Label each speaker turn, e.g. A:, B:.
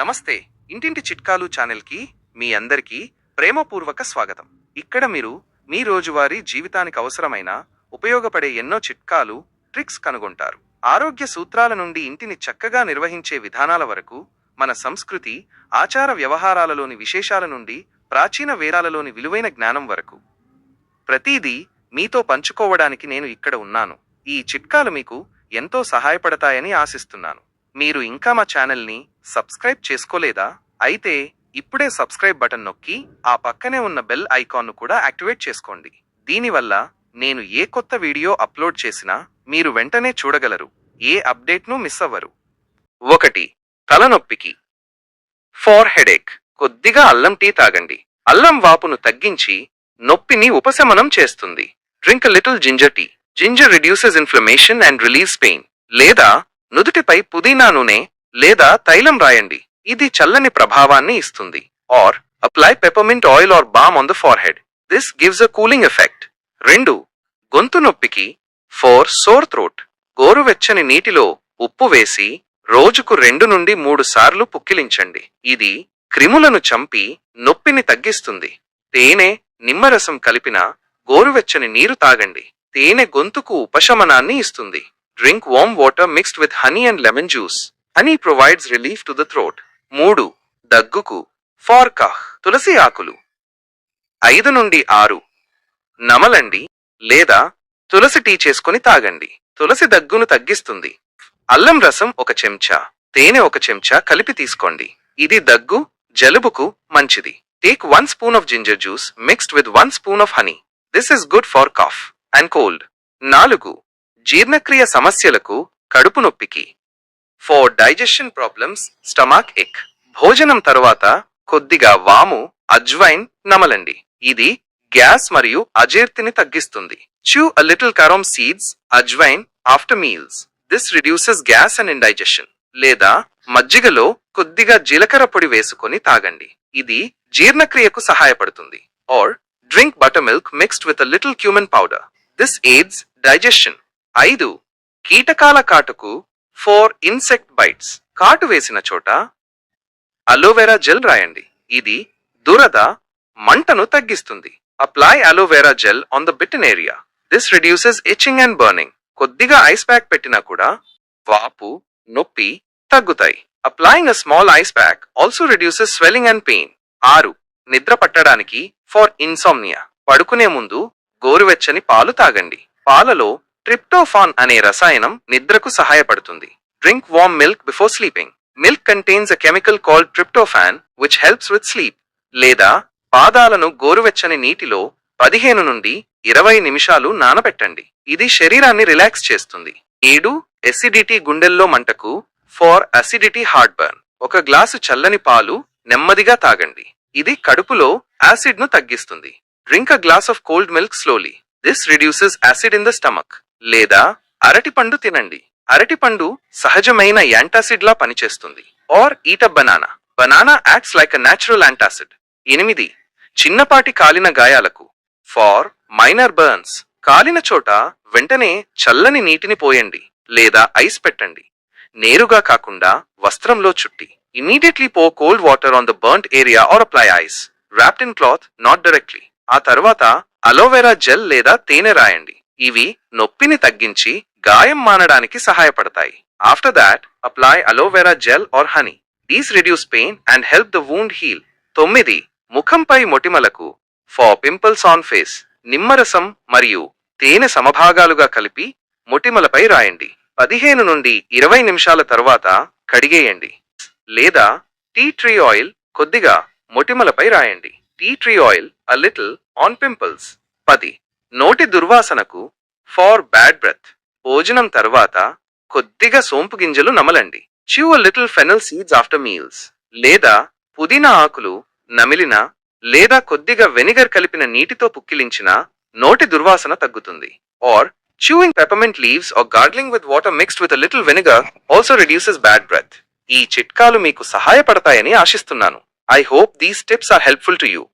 A: నమస్తే ఇంటింటి చిట్కాలు ఛానల్కి మీ అందరికీ ప్రేమపూర్వక స్వాగతం. ఇక్కడ మీరు మీ రోజువారీ జీవితానికి అవసరమైన ఉపయోగపడే ఎన్నో చిట్కాలు ట్రిక్స్ కనుగొంటారు. ఆరోగ్య సూత్రాల నుండి ఇంటిని చక్కగా నిర్వహించే విధానాల వరకు మన సంస్కృతి ఆచార వ్యవహారాలలోని విశేషాల నుండి ప్రాచీన వేరాలలోని విలువైన జ్ఞానం వరకు. ప్రతిదీ మీతో పంచుకోవడానికి నేను ఇక్కడ ఉన్నాను. ఈ చిట్కాలు మీకు ఎంతో సహాయపడతాయని ఆశిస్తున్నాను. మీరు ఇంకా మా ఛానల్ని సబ్స్క్రైబ్ చేసుకోలేదా? అయితే ఇప్పుడే సబ్స్క్రైబ్ బటన్ నొక్కి ఆ పక్కనే ఉన్న బెల్ ఐకాన్ను కూడా యాక్టివేట్ చేసుకోండి. దీనివల్ల నేను ఏ కొత్త వీడియో అప్లోడ్ చేసినా మీరు వెంటనే చూడగలరు. ఏ అప్డేట్ను మిస్ అవ్వరు. ఒకటి తలనొప్పికి. For headache. కొద్దిగా అల్లం టీ తాగండి. అల్లం వాపును తగ్గించి నొప్పిని ఉపశమనం చేస్తుంది. Drink little ginger tea. Ginger reduces inflammation and release pain. లేదా నుదుటిపై పుదీనా నూనె లేదా తైలం రాయండి. ఇది చల్లని ప్రభావాన్ని ఇస్తుంది. Or apply peppermint oil or balm on the forehead this gives a cooling effect రెండు గొంతు నొప్పికి ఫోర్ సోర్ థ్రోట్ గోరువెచ్చని నీటిలో ఉప్పు వేసి రోజుకు రెండు నుండి మూడు సార్లు పుక్కిలించండి. ఇది క్రిములను చంపి నొప్పిని తగ్గిస్తుంది. తేనె నిమ్మరసం కలిపిన గోరువెచ్చని నీరు తాగండి. తేనె గొంతుకు ఉపశమనాన్ని ఇస్తుంది. Drink warm water mixed with honey and lemon juice honey provides relief to the throat మూడు దగ్గుకు. ఫార్కాహ్ తులసి ఆకులు. ఐదు నుండి ఆరు. నమలండి లేదా తులసి టీ చేసుకుని తాగండి. తులసి దగ్గును తగ్గిస్తుంది. అల్లం రసం ఒక చెంచా. తేనె ఒక చెంచా కలిపి తీసుకోండి. ఇది దగ్గు జలుబుకు మంచిది. Take one spoon of ginger juice mixed with one spoon of honey this is good for cough and cold నాలుగు జీర్ణక్రియ సమస్యలకు కడుపు నొప్పికి. ఫోర్ డైజెషన్ ప్రాబ్లమ్స్ స్టమాక్ ఎక్ భోజనం తరువాత కొద్దిగా వాము అజ్వైన్ నమలండి. ఇది గ్యాస్ మరియు అజీర్తిని తగ్గిస్తుంది. Chew a little carom seeds ajwain after meals this reduces gas and indigestion లేదా మజ్జిగలో కొద్దిగా జీలకర్ర పొడి వేసుకొని తాగండి. ఇది జీర్ణక్రియకు సహాయపడుతుంది. Or drink buttermilk mixed with a little cumin powder this aids digestion ఐదు కీటకాల కాటుకు ఫోర్ ఇన్సెక్ట్ బైట్స్. కాటు వేసిన చోట అలోవెరా జెల్ రాయండి. ఇది దురద మంటను తగ్గిస్తుంది. Apply aloe vera gel on the bitten area. This reduces itching and burning. కొద్దిగా ఐస్ ప్యాక్ పెట్టినా కూడా వాపు నొప్పి తగ్గుతాయి. Applying a small ice pack also reduces swelling and pain. ఆరు నిద్ర పట్టడానికి ఫార్ ఇన్సోమ్నియా. పడుకునే ముందు గోరువెచ్చని పాలు తాగండి. పాలలో ట్రిప్టోఫాన్ అనే రసాయనం నిద్రకు సహాయపడుతుంది. Drink warm milk before sleeping milk contains a chemical called tryptophan which helps with sleep లేదా పాదాలను గోరువెచ్చని నీటిలో పదిహేను నుండి ఇరవై నిమిషాలు నానబెట్టండి. ఇది శరీరాన్ని రిలాక్స్ చేస్తుంది. ఏడు ఎసిడిటీ గుండెల్లో మంటకు ఫార్ అసిడిటీ హార్ట్ బర్న్ ఒక గ్లాసు చల్లని పాలు నెమ్మదిగా తాగండి. ఇది కడుపులో యాసిడ్ను తగ్గిస్తుంది. Drink a glass of cold milk slowly this reduces acid in the stomach లేదా అరటిపండు తినండి. అరటిపండు సహజమైన యాంటాసిడ్ లా పనిచేస్తుంది. Or eat a banana. Banana acts like a natural antacid. ఎనిమిది చిన్నపాటి కాలిన గాయాలకు. For minor burns. కాలిన చోట వెంటనే చల్లని నీటిని పోయండి లేదా ఐస్ పెట్టండి. నేరుగా కాకుండా వస్త్రంలో చుట్టి. Immediately pour cold water on the burned area or apply ice wrapped in cloth not directly ఆ తర్వాత అలోవెరా జెల్ లేదా తేనె రాయండి. ఇవి నొప్పిని తగ్గించి గాయం మానడానికి సహాయపడతాయి. After that apply aloe vera gel or honey these reduce pain and help the wound heal తొమ్మిది ముఖంపై మొటిమలకు ఫార్ పింపుల్స్ ఆన్ ఫేస్ నిమ్మరసం మరియు తేనె సమభాగాలుగా కలిపి మొటిమలపై రాయండి. పదిహేను నుండి ఇరవై నిమిషాల తర్వాత కడిగేయండి. లేదా టీ ట్రీ ఆయిల్ కొద్దిగా మొటిమలపై రాయండి. Tea tree oil a little on pimples పది నోటి దుర్వాసనకు ఫార్ బ్యాడ్ బ్రెత్. భోజనం తర్వాత కొద్దిగా సోంపు గింజలు నమలండి. Chew little fennel seeds after meals లేదా పుదీనా ఆకులు నమిలిన లేదా కొద్దిగా వెనిగర్ కలిపిన నీటితో పుక్కిలించిన నోటి దుర్వాసన తగ్గుతుంది. Or chewing peppermint leaves or gargling with water mixed with little vinegar also reduces bad breath ఈ చిట్కాలు మీకు సహాయపడతాయని ఆశిస్తున్నాను. I hope these tips are helpful to you